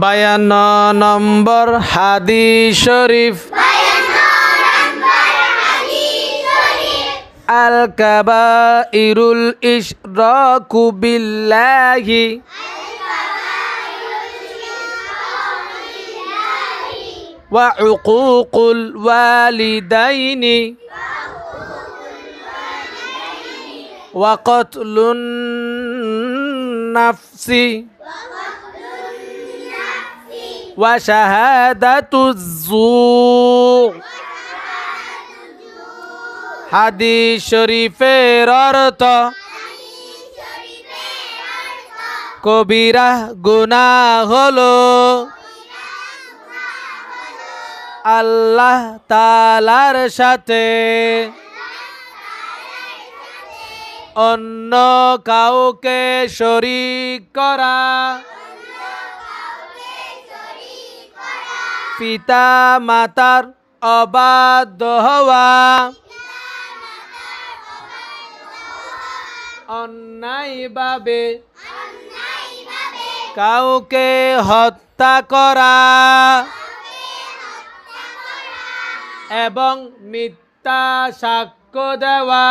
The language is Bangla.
বায়ান্ন নম্বর হাদিস শরীফ আল কাবাইরুল ইশরাকু বিল্লাহি وعقوق الوالدين وقتل النفس وشهادة الزور হাদিস শরীফের অর্থ কবিরা গুনা হলো আল্লাহ তালার সাথে অন্য কাউকে শরিক করা পিতা মাতার অবাধ্য হওয়া। অন্যায়ভাবে কাউকে হত্যা করা এবং মিথ্যা সাক্ষ্য দেওয়া।